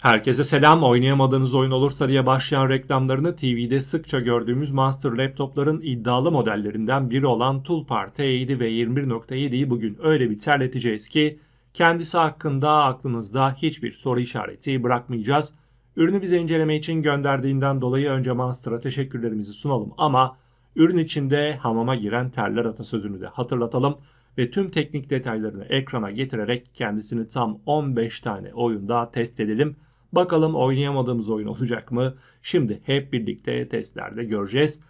Herkese selam. Oynayamadığınız oyun olursa diye başlayan reklamlarını TV'de sıkça gördüğümüz Master laptopların iddialı modellerinden biri olan Toolpar T7 ve 21.7'yi bugün öyle bir terleteceğiz ki kendisi hakkında aklınızda hiçbir soru işareti bırakmayacağız. Ürünü bize inceleme için gönderdiğinden dolayı önce Master'a teşekkürlerimizi sunalım ama ürün içinde hamama giren terler atasözünü de hatırlatalım ve tüm teknik detaylarını ekrana getirerek kendisini tam 15 tane oyunda test edelim. Bakalım oynayamadığımız oyun olacak mı? Şimdi hep birlikte testlerde göreceğiz.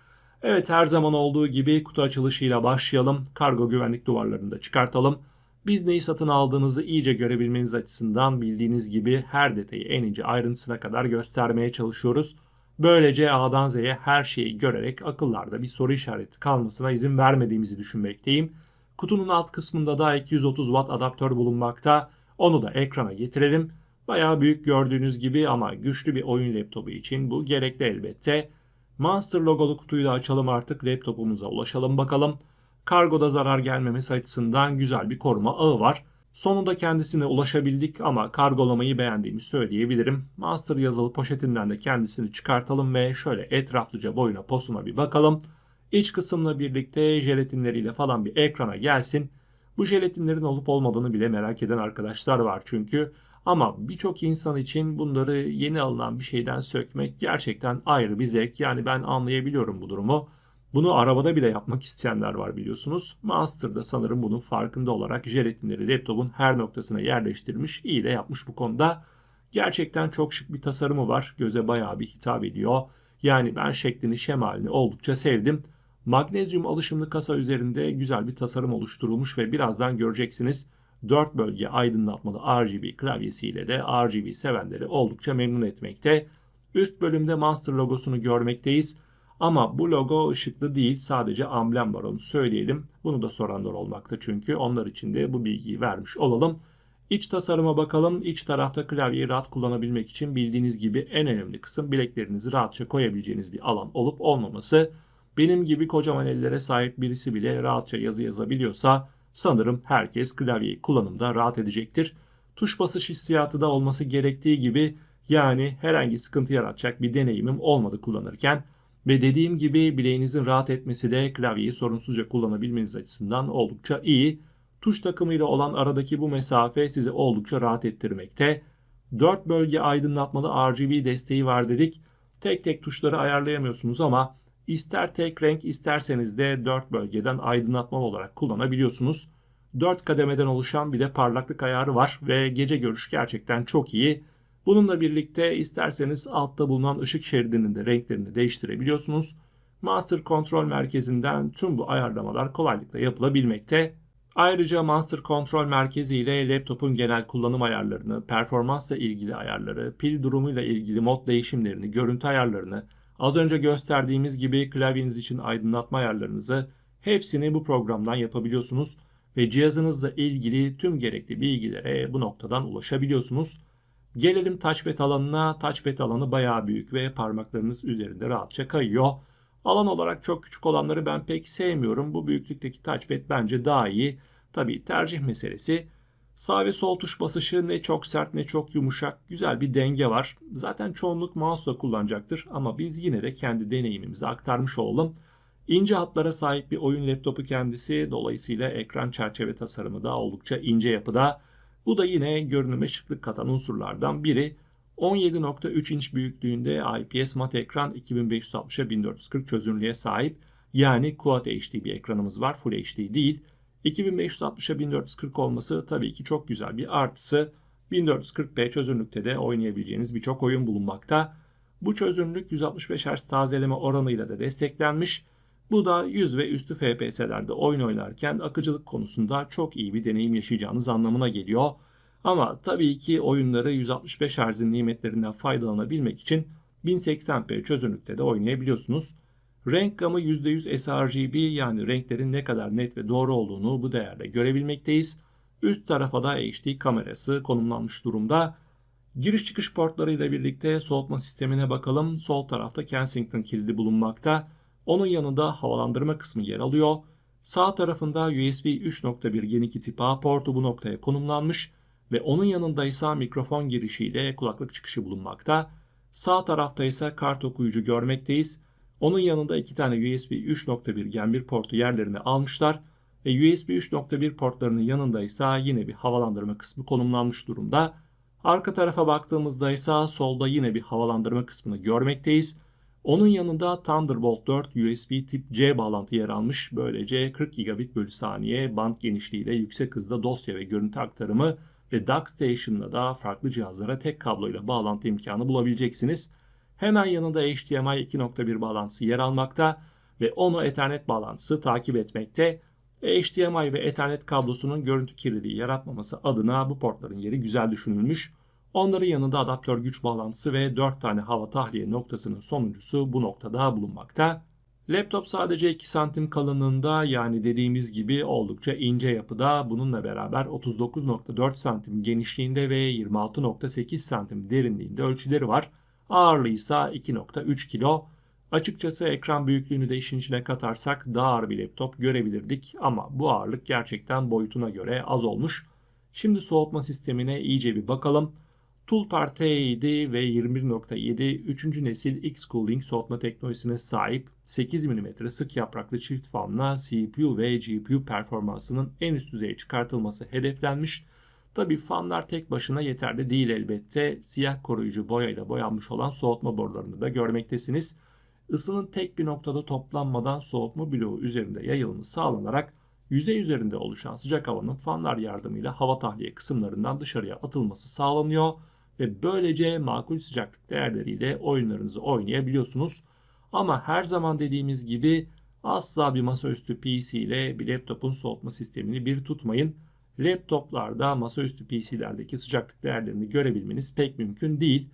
Evet her zaman olduğu gibi kutu açılışıyla başlayalım. Kargo güvenlik duvarlarını da çıkartalım. Biz neyi satın aldığınızı iyice görebilmeniz açısından bildiğiniz gibi her detayı en ince ayrıntısına kadar göstermeye çalışıyoruz. Böylece A'dan Z'ye her şeyi görerek akıllarda bir soru işareti kalmasına izin vermediğimizi düşünmekteyim. Kutunun alt kısmında da 230 watt adaptör bulunmakta. Onu da ekrana getirelim. Bayağı büyük gördüğünüz gibi ama güçlü bir oyun laptopu için bu gerekli elbette. Monster logolu kutuyu da açalım artık laptopumuza ulaşalım bakalım. Kargoda zarar gelmemesi açısından güzel bir koruma ağı var. Sonunda kendisine ulaşabildik ama kargolamayı beğendiğimi söyleyebilirim. Master yazılı poşetinden de kendisini çıkartalım ve şöyle etraflıca boyuna posuna bir bakalım. İç kısımla birlikte jelatinleriyle falan bir ekrana gelsin. Bu jelatinlerin olup olmadığını bile merak eden arkadaşlar var çünkü. Ama birçok insan için bunları yeni alınan bir şeyden sökmek gerçekten ayrı bir zevk. Yani ben anlayabiliyorum bu durumu. Bunu arabada bile yapmak isteyenler var biliyorsunuz. Master'da sanırım bunun farkında olarak jelatinleri laptopun her noktasına yerleştirmiş. İyi de yapmış bu konuda. Gerçekten çok şık bir tasarımı var. Göze bayağı bir hitap ediyor. Yani ben şeklini şemalini oldukça sevdim. Magnezyum alışımlı kasa üzerinde güzel bir tasarım oluşturulmuş ve birazdan göreceksiniz 4 bölge aydınlatmalı RGB klavyesiyle de RGB sevenleri oldukça memnun etmekte. Üst bölümde Master logosunu görmekteyiz. Ama bu logo ışıklı değil sadece amblem var onu söyleyelim. Bunu da soranlar olmakta çünkü onlar için de bu bilgiyi vermiş olalım. İç tasarıma bakalım. İç tarafta klavyeyi rahat kullanabilmek için bildiğiniz gibi en önemli kısım bileklerinizi rahatça koyabileceğiniz bir alan olup olmaması. Benim gibi kocaman ellere sahip birisi bile rahatça yazı yazabiliyorsa sanırım herkes klavyeyi kullanımda rahat edecektir. Tuş basış hissiyatı da olması gerektiği gibi yani herhangi sıkıntı yaratacak bir deneyimim olmadı kullanırken ve dediğim gibi bileğinizin rahat etmesi de klavyeyi sorunsuzca kullanabilmeniz açısından oldukça iyi. Tuş takımıyla olan aradaki bu mesafe sizi oldukça rahat ettirmekte. 4 bölge aydınlatmalı RGB desteği var dedik. Tek tek tuşları ayarlayamıyorsunuz ama ister tek renk isterseniz de 4 bölgeden aydınlatmalı olarak kullanabiliyorsunuz. 4 kademeden oluşan bir de parlaklık ayarı var ve gece görüş gerçekten çok iyi. Bununla birlikte isterseniz altta bulunan ışık şeridinin de renklerini değiştirebiliyorsunuz. Master Kontrol Merkezi'nden tüm bu ayarlamalar kolaylıkla yapılabilmekte. Ayrıca Master Kontrol Merkezi ile laptopun genel kullanım ayarlarını, performansla ilgili ayarları, pil durumuyla ilgili mod değişimlerini, görüntü ayarlarını, az önce gösterdiğimiz gibi klavyeniz için aydınlatma ayarlarınızı hepsini bu programdan yapabiliyorsunuz ve cihazınızla ilgili tüm gerekli bilgilere bu noktadan ulaşabiliyorsunuz. Gelelim touchpad alanına. Touchpad alanı bayağı büyük ve parmaklarınız üzerinde rahatça kayıyor. Alan olarak çok küçük olanları ben pek sevmiyorum. Bu büyüklükteki touchpad bence daha iyi. Tabii tercih meselesi. Sağ ve sol tuş basışı ne çok sert ne çok yumuşak. Güzel bir denge var. Zaten çoğunluk mouse'la kullanacaktır ama biz yine de kendi deneyimimizi aktarmış olalım. İnce hatlara sahip bir oyun laptopu kendisi. Dolayısıyla ekran çerçeve tasarımı da oldukça ince yapıda. Bu da yine görünüme şıklık katan unsurlardan biri. 17.3 inç büyüklüğünde IPS mat ekran 2560'a 1440 çözünürlüğe sahip. Yani Quad HD bir ekranımız var. Full HD değil. 2560'a 1440 olması tabii ki çok güzel bir artısı. 1440p çözünürlükte de oynayabileceğiniz birçok oyun bulunmakta. Bu çözünürlük 165 Hz tazeleme oranıyla da desteklenmiş. Bu da 100 ve üstü FPS'lerde oyun oynarken akıcılık konusunda çok iyi bir deneyim yaşayacağınız anlamına geliyor. Ama tabii ki oyunları 165 Hz'in nimetlerinden faydalanabilmek için 1080p çözünürlükte de oynayabiliyorsunuz. Renk gamı %100 sRGB yani renklerin ne kadar net ve doğru olduğunu bu değerde görebilmekteyiz. Üst tarafa da HD kamerası konumlanmış durumda. Giriş çıkış portlarıyla birlikte soğutma sistemine bakalım. Sol tarafta Kensington kilidi bulunmakta. Onun yanında havalandırma kısmı yer alıyor. Sağ tarafında USB 3.1 Gen 2 tip A portu bu noktaya konumlanmış ve onun yanında ise mikrofon girişiyle kulaklık çıkışı bulunmakta. Sağ tarafta ise kart okuyucu görmekteyiz. Onun yanında iki tane USB 3.1 Gen 1 portu yerlerini almışlar ve USB 3.1 portlarının yanında ise yine bir havalandırma kısmı konumlanmış durumda. Arka tarafa baktığımızda ise solda yine bir havalandırma kısmını görmekteyiz. Onun yanında Thunderbolt 4 USB tip C bağlantı yer almış. Böylece 40 gigabit bölü saniye band genişliğiyle yüksek hızda dosya ve görüntü aktarımı ve DuckStation'la da farklı cihazlara tek kabloyla bağlantı imkanı bulabileceksiniz. Hemen yanında HDMI 2.1 bağlantısı yer almakta ve onu Ethernet bağlantısı takip etmekte. HDMI ve Ethernet kablosunun görüntü kirliliği yaratmaması adına bu portların yeri güzel düşünülmüş. Onların yanında adaptör güç bağlantısı ve 4 tane hava tahliye noktasının sonuncusu bu noktada bulunmakta. Laptop sadece 2 santim kalınlığında yani dediğimiz gibi oldukça ince yapıda bununla beraber 39.4 santim genişliğinde ve 26.8 santim derinliğinde ölçüleri var. Ağırlığı ise 2.3 kilo. Açıkçası ekran büyüklüğünü de işin içine katarsak daha ağır bir laptop görebilirdik ama bu ağırlık gerçekten boyutuna göre az olmuş. Şimdi soğutma sistemine iyice bir bakalım. Toolpar T7 ve 21.7 3. nesil X-Cooling soğutma teknolojisine sahip 8 mm sık yapraklı çift fanla CPU ve GPU performansının en üst düzeye çıkartılması hedeflenmiş. Tabi fanlar tek başına yeterli değil elbette. Siyah koruyucu boyayla boyanmış olan soğutma borularını da görmektesiniz. Isının tek bir noktada toplanmadan soğutma bloğu üzerinde yayılması sağlanarak yüzey üzerinde oluşan sıcak havanın fanlar yardımıyla hava tahliye kısımlarından dışarıya atılması sağlanıyor ve böylece makul sıcaklık değerleriyle oyunlarınızı oynayabiliyorsunuz. Ama her zaman dediğimiz gibi asla bir masaüstü PC ile bir laptopun soğutma sistemini bir tutmayın. Laptoplarda masaüstü PC'lerdeki sıcaklık değerlerini görebilmeniz pek mümkün değil.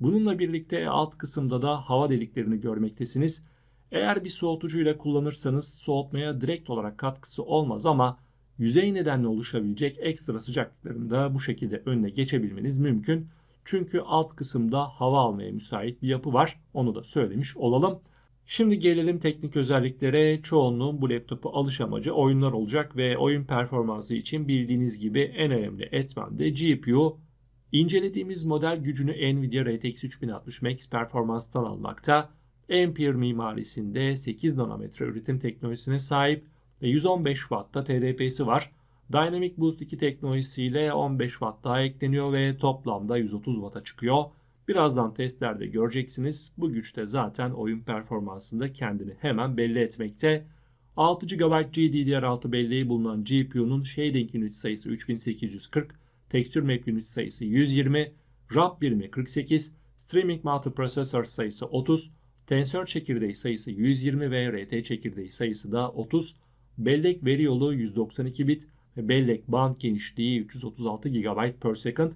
Bununla birlikte alt kısımda da hava deliklerini görmektesiniz. Eğer bir soğutucuyla kullanırsanız soğutmaya direkt olarak katkısı olmaz ama yüzey nedenle oluşabilecek ekstra sıcaklıkların da bu şekilde önüne geçebilmeniz mümkün. Çünkü alt kısımda hava almaya müsait bir yapı var. Onu da söylemiş olalım. Şimdi gelelim teknik özelliklere. Çoğunluğun bu laptopu alış amacı oyunlar olacak ve oyun performansı için bildiğiniz gibi en önemli etmen de GPU. İncelediğimiz model gücünü Nvidia RTX 3060 Max performanstan almakta. Ampere mimarisinde 8 nanometre üretim teknolojisine sahip ve 115 Watt'ta TDP'si var. Dynamic Boost 2 teknolojisiyle 15 Watt daha ekleniyor ve toplamda 130 Watt'a çıkıyor. Birazdan testlerde göreceksiniz. Bu güçte zaten oyun performansında kendini hemen belli etmekte. 6 GB GDDR6 belleği bulunan GPU'nun shading unit sayısı 3840, texture map unit sayısı 120, RAP birimi 48, streaming multiprocessor sayısı 30, tensör çekirdeği sayısı 120 ve RT çekirdeği sayısı da 30, bellek veri yolu 192 bit, ve bellek band genişliği 336 GB per second.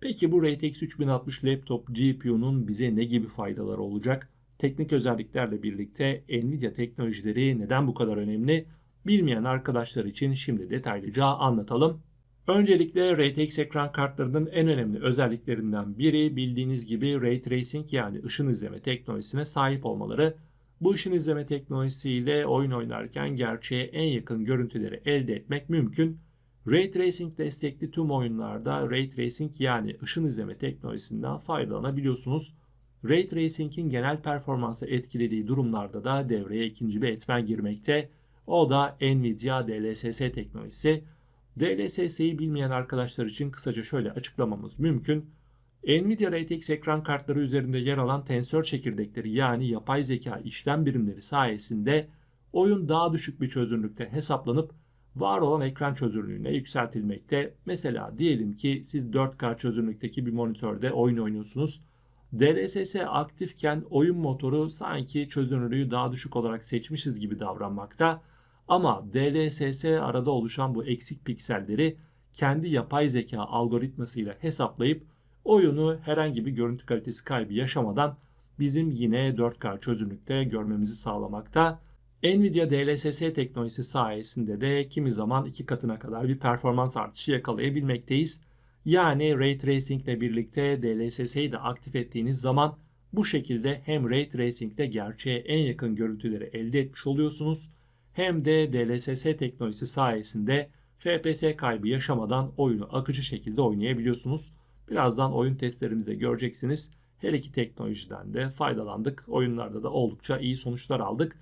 Peki bu RTX 3060 laptop GPU'nun bize ne gibi faydaları olacak? Teknik özelliklerle birlikte Nvidia teknolojileri neden bu kadar önemli? Bilmeyen arkadaşlar için şimdi detaylıca anlatalım. Öncelikle RTX ekran kartlarının en önemli özelliklerinden biri bildiğiniz gibi Ray Tracing yani ışın izleme teknolojisine sahip olmaları. Bu ışın izleme teknolojisiyle oyun oynarken gerçeğe en yakın görüntüleri elde etmek mümkün. Ray Tracing destekli tüm oyunlarda Ray Tracing yani ışın izleme teknolojisinden faydalanabiliyorsunuz. Ray Tracing'in genel performansı etkilediği durumlarda da devreye ikinci bir etmen girmekte. O da Nvidia DLSS teknolojisi. DLSS'yi bilmeyen arkadaşlar için kısaca şöyle açıklamamız mümkün. Nvidia RTX ekran kartları üzerinde yer alan tensör çekirdekleri yani yapay zeka işlem birimleri sayesinde oyun daha düşük bir çözünürlükte hesaplanıp var olan ekran çözünürlüğüne yükseltilmekte. Mesela diyelim ki siz 4K çözünürlükteki bir monitörde oyun oynuyorsunuz. DLSS aktifken oyun motoru sanki çözünürlüğü daha düşük olarak seçmişiz gibi davranmakta. Ama DLSS arada oluşan bu eksik pikselleri kendi yapay zeka algoritmasıyla hesaplayıp oyunu herhangi bir görüntü kalitesi kaybı yaşamadan bizim yine 4K çözünürlükte görmemizi sağlamakta. Nvidia DLSS teknolojisi sayesinde de kimi zaman iki katına kadar bir performans artışı yakalayabilmekteyiz. Yani Ray Tracing ile birlikte DLSS'yi de aktif ettiğiniz zaman bu şekilde hem Ray Tracing ile gerçeğe en yakın görüntüleri elde etmiş oluyorsunuz hem de DLSS teknolojisi sayesinde FPS kaybı yaşamadan oyunu akıcı şekilde oynayabiliyorsunuz. Birazdan oyun testlerimizde göreceksiniz. Her iki teknolojiden de faydalandık. Oyunlarda da oldukça iyi sonuçlar aldık.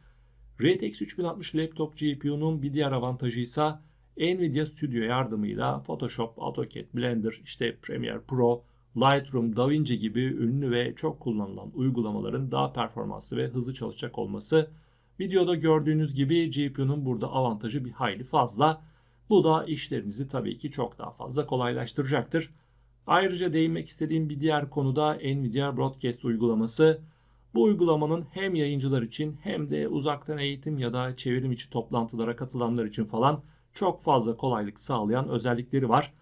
RTX 3060 laptop GPU'nun bir diğer avantajı ise Nvidia Studio yardımıyla Photoshop, AutoCAD, Blender, işte Premiere Pro, Lightroom, DaVinci gibi ünlü ve çok kullanılan uygulamaların daha performanslı ve hızlı çalışacak olması. Videoda gördüğünüz gibi GPU'nun burada avantajı bir hayli fazla. Bu da işlerinizi tabii ki çok daha fazla kolaylaştıracaktır. Ayrıca değinmek istediğim bir diğer konu da Nvidia Broadcast uygulaması. Bu uygulamanın hem yayıncılar için hem de uzaktan eğitim ya da çevrim içi toplantılara katılanlar için falan çok fazla kolaylık sağlayan özellikleri var.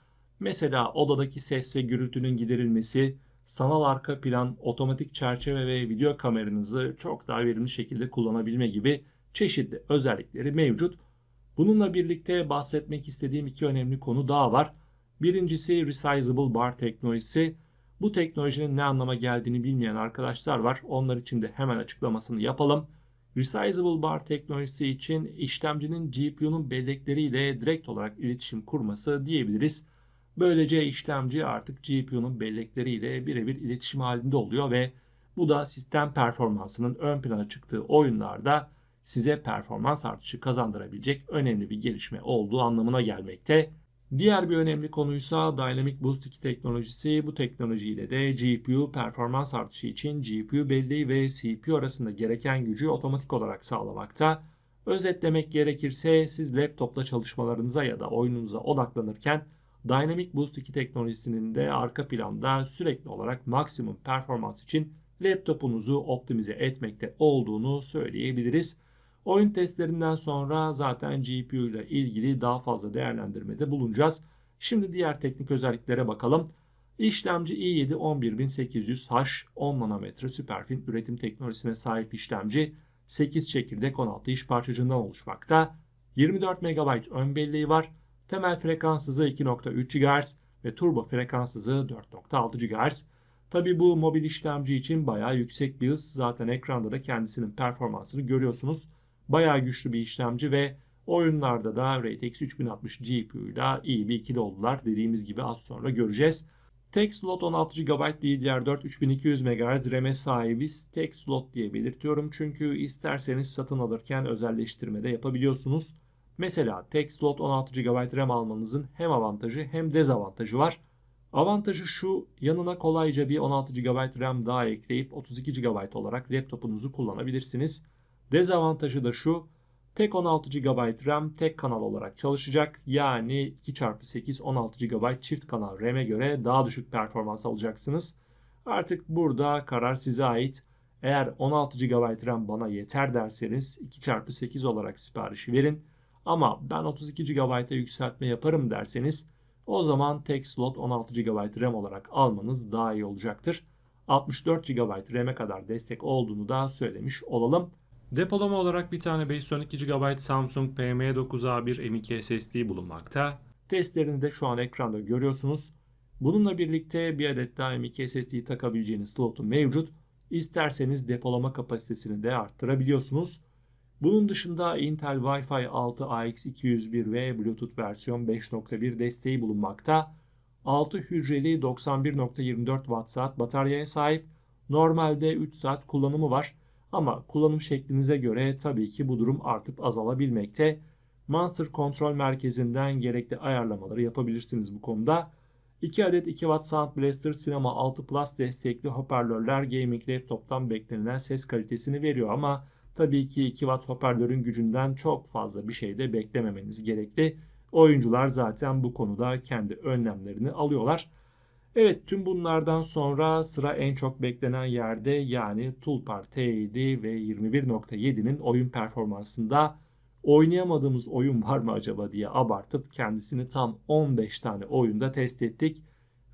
Mesela odadaki ses ve gürültünün giderilmesi, sanal arka plan, otomatik çerçeve ve video kameranızı çok daha verimli şekilde kullanabilme gibi çeşitli özellikleri mevcut. Bununla birlikte bahsetmek istediğim iki önemli konu daha var. Birincisi Resizable Bar teknolojisi. Bu teknolojinin ne anlama geldiğini bilmeyen arkadaşlar var. Onlar için de hemen açıklamasını yapalım. Resizable Bar teknolojisi için işlemcinin GPU'nun bellekleriyle direkt olarak iletişim kurması diyebiliriz. Böylece işlemci artık GPU'nun bellekleriyle birebir iletişim halinde oluyor ve bu da sistem performansının ön plana çıktığı oyunlarda size performans artışı kazandırabilecek önemli bir gelişme olduğu anlamına gelmekte. Diğer bir önemli konuysa Dynamic Boost 2 teknolojisi. Bu teknolojiyle de GPU performans artışı için GPU belleği ve CPU arasında gereken gücü otomatik olarak sağlamakta. Özetlemek gerekirse siz laptopla çalışmalarınıza ya da oyununuza odaklanırken Dynamic Boost 2 teknolojisinin de arka planda sürekli olarak maksimum performans için laptopunuzu optimize etmekte olduğunu söyleyebiliriz. Oyun testlerinden sonra zaten GPU ile ilgili daha fazla değerlendirmede bulunacağız. Şimdi diğer teknik özelliklere bakalım. İşlemci i7 11800H 10 nanometre süperfin üretim teknolojisine sahip işlemci 8 çekirdek 16 iş parçacığından oluşmakta. 24 MB ön belleği var. Temel frekans hızı 2.3 GHz ve turbo frekans hızı 4.6 GHz. Tabi bu mobil işlemci için bayağı yüksek bir hız. Zaten ekranda da kendisinin performansını görüyorsunuz. Bayağı güçlü bir işlemci ve oyunlarda da RTX 3060 GPU iyi bir ikili oldular. Dediğimiz gibi az sonra göreceğiz. Tek slot 16 GB DDR4 3200 MHz RAM'e sahibiz. Tek slot diye belirtiyorum çünkü isterseniz satın alırken özelleştirme de yapabiliyorsunuz. Mesela tek slot 16 GB RAM almanızın hem avantajı hem dezavantajı var. Avantajı şu, yanına kolayca bir 16 GB RAM daha ekleyip 32 GB olarak laptopunuzu kullanabilirsiniz. Dezavantajı da şu, tek 16 GB RAM tek kanal olarak çalışacak. Yani 2x8 16 GB çift kanal RAM'e göre daha düşük performans alacaksınız. Artık burada karar size ait. Eğer 16 GB RAM bana yeter derseniz 2x8 olarak siparişi verin. Ama ben 32 GB'a yükseltme yaparım derseniz o zaman tek slot 16 GB RAM olarak almanız daha iyi olacaktır. 64 GB RAM'e kadar destek olduğunu da söylemiş olalım. Depolama olarak bir tane 512 GB Samsung PM9A1 M.2 SSD bulunmakta. Testlerini de şu an ekranda görüyorsunuz. Bununla birlikte bir adet daha M.2 SSD takabileceğiniz slotu mevcut. İsterseniz depolama kapasitesini de arttırabiliyorsunuz. Bunun dışında Intel Wi-Fi 6 AX201 ve Bluetooth versiyon 5.1 desteği bulunmakta. 6 hücreli 91.24 Watt bataryaya sahip. Normalde 3 saat kullanımı var. Ama kullanım şeklinize göre tabii ki bu durum artıp azalabilmekte. Monster kontrol merkezinden gerekli ayarlamaları yapabilirsiniz bu konuda. 2 adet 2 Watt Sound Blaster Cinema 6 Plus destekli hoparlörler gaming laptoptan beklenilen ses kalitesini veriyor ama tabii ki 2 Watt hoparlörün gücünden çok fazla bir şey de beklememeniz gerekli. Oyuncular zaten bu konuda kendi önlemlerini alıyorlar. Evet tüm bunlardan sonra sıra en çok beklenen yerde yani Tulpar T7 ve 21.7'nin oyun performansında oynayamadığımız oyun var mı acaba diye abartıp kendisini tam 15 tane oyunda test ettik.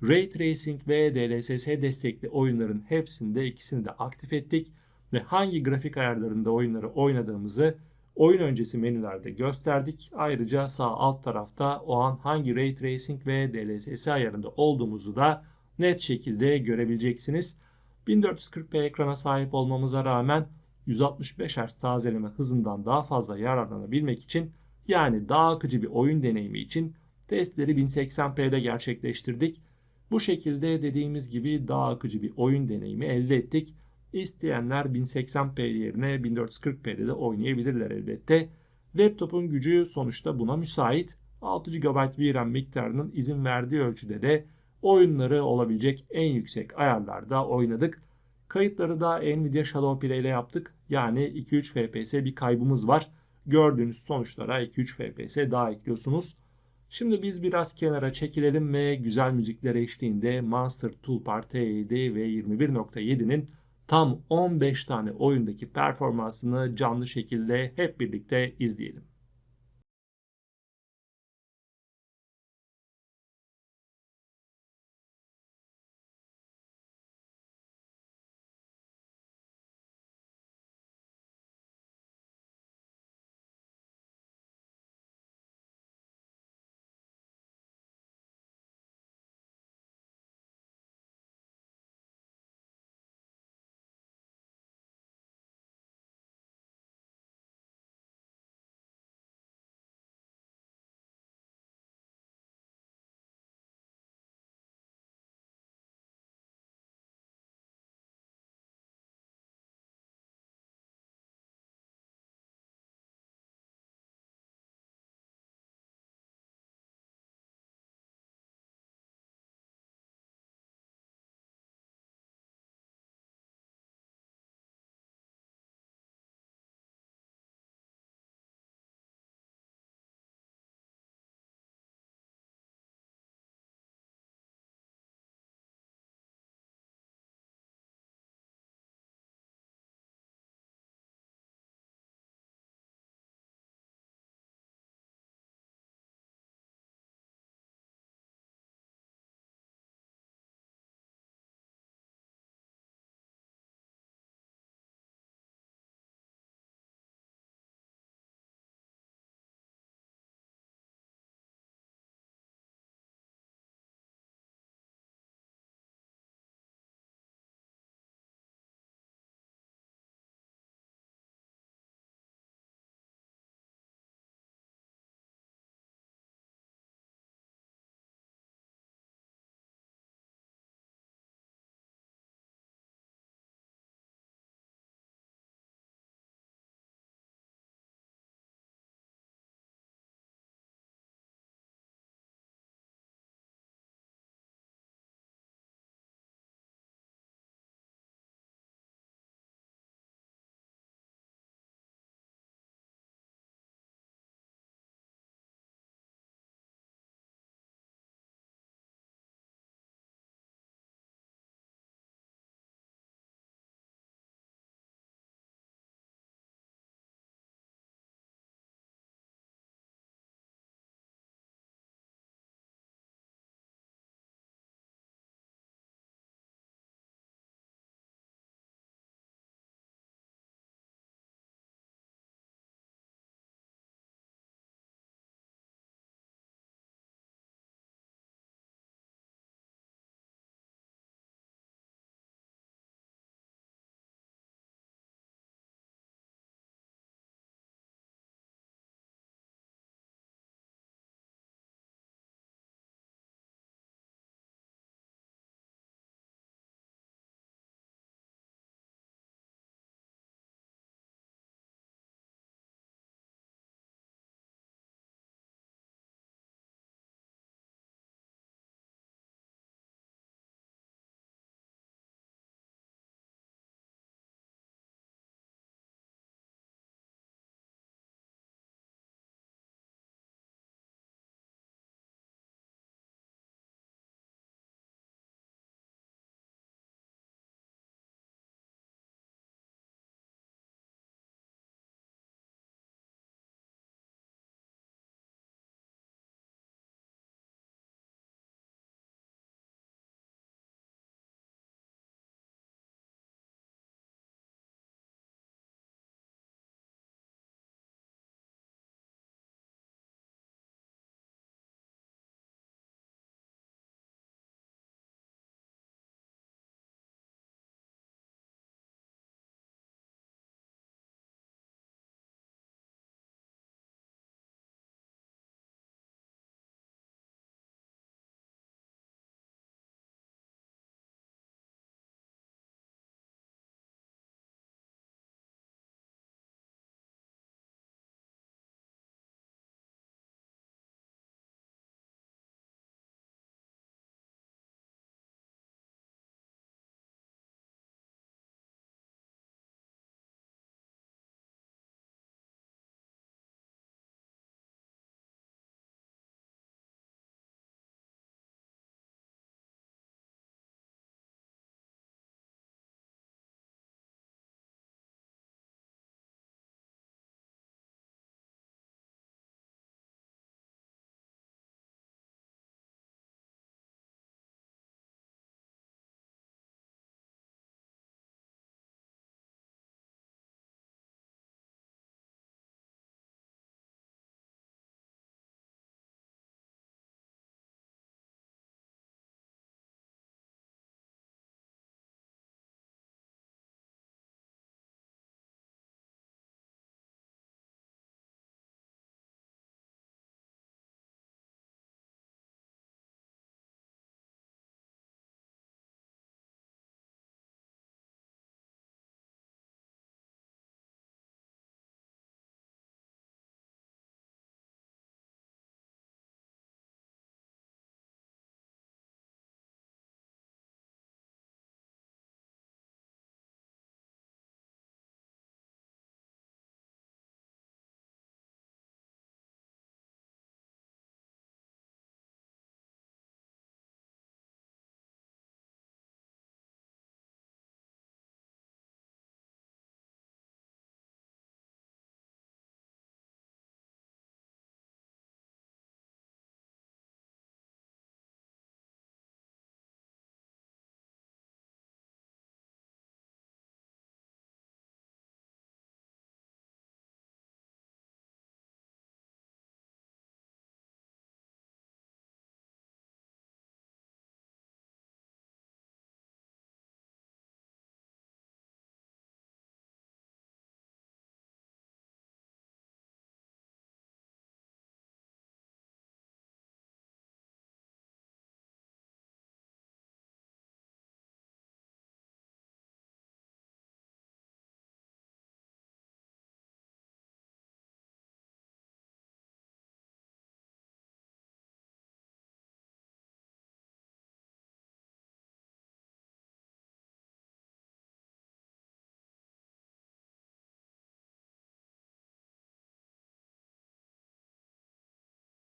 Ray Tracing ve DLSS destekli oyunların hepsinde ikisini de aktif ettik ve hangi grafik ayarlarında oyunları oynadığımızı oyun öncesi menülerde gösterdik. Ayrıca sağ alt tarafta o an hangi Ray Tracing ve DLSS ayarında olduğumuzu da net şekilde görebileceksiniz. 1440p ekrana sahip olmamıza rağmen 165 Hz tazeleme hızından daha fazla yararlanabilmek için Yani daha akıcı bir oyun deneyimi için testleri 1080p'de gerçekleştirdik. Bu şekilde dediğimiz gibi daha akıcı bir oyun deneyimi elde ettik. İsteyenler 1080p yerine 1440p'de de oynayabilirler elbette. Laptopun gücü sonuçta buna müsait. 6 GB VRAM miktarının izin verdiği ölçüde de oyunları olabilecek en yüksek ayarlarda oynadık. Kayıtları da Nvidia Shadow Play ile yaptık. Yani 2-3 FPS bir kaybımız var. Gördüğünüz sonuçlara 2-3 FPS daha ekliyorsunuz. Şimdi biz biraz kenara çekilelim ve güzel müzikler eşliğinde Monster Toolbar T7 ve 21.7'nin tam 15 tane oyundaki performansını canlı şekilde hep birlikte izleyelim.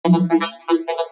and the next one.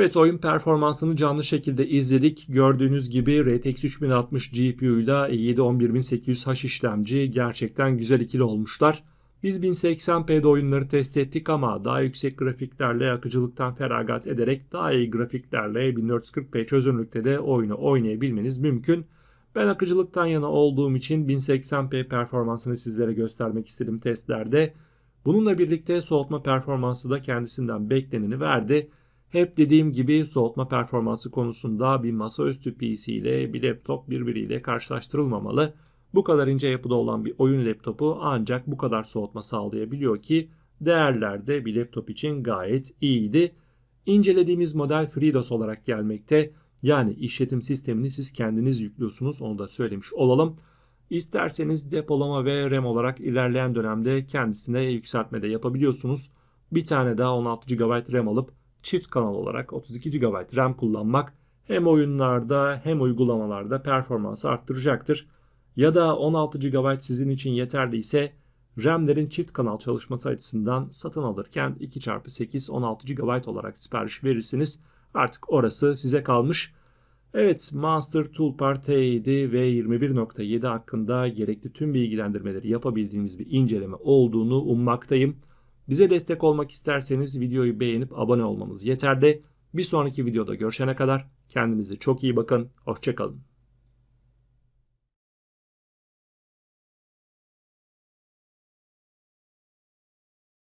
Evet oyun performansını canlı şekilde izledik. Gördüğünüz gibi RTX 3060 GPU ile 7-11800H işlemci gerçekten güzel ikili olmuşlar. Biz 1080p'de oyunları test ettik ama daha yüksek grafiklerle akıcılıktan feragat ederek daha iyi grafiklerle 1440p çözünürlükte de oyunu oynayabilmeniz mümkün. Ben akıcılıktan yana olduğum için 1080p performansını sizlere göstermek istedim testlerde. Bununla birlikte soğutma performansı da kendisinden bekleneni verdi. Hep dediğim gibi soğutma performansı konusunda bir masaüstü PC ile bir laptop birbiriyle karşılaştırılmamalı. Bu kadar ince yapıda olan bir oyun laptopu ancak bu kadar soğutma sağlayabiliyor ki değerlerde bir laptop için gayet iyiydi. İncelediğimiz model FreeDOS olarak gelmekte. Yani işletim sistemini siz kendiniz yüklüyorsunuz onu da söylemiş olalım. İsterseniz depolama ve RAM olarak ilerleyen dönemde kendisine yükseltme de yapabiliyorsunuz. Bir tane daha 16 GB RAM alıp çift kanal olarak 32 GB RAM kullanmak hem oyunlarda hem uygulamalarda performansı arttıracaktır. Ya da 16 GB sizin için yeterliyse RAM'lerin çift kanal çalışması açısından satın alırken 2x8 16 GB olarak sipariş verirsiniz. Artık orası size kalmış. Evet Master Toolbar T7 ve 21.7 hakkında gerekli tüm bilgilendirmeleri yapabildiğimiz bir inceleme olduğunu ummaktayım. Bize destek olmak isterseniz videoyu beğenip abone olmanız yeterli. Bir sonraki videoda görüşene kadar kendinize çok iyi bakın. Hoşçakalın.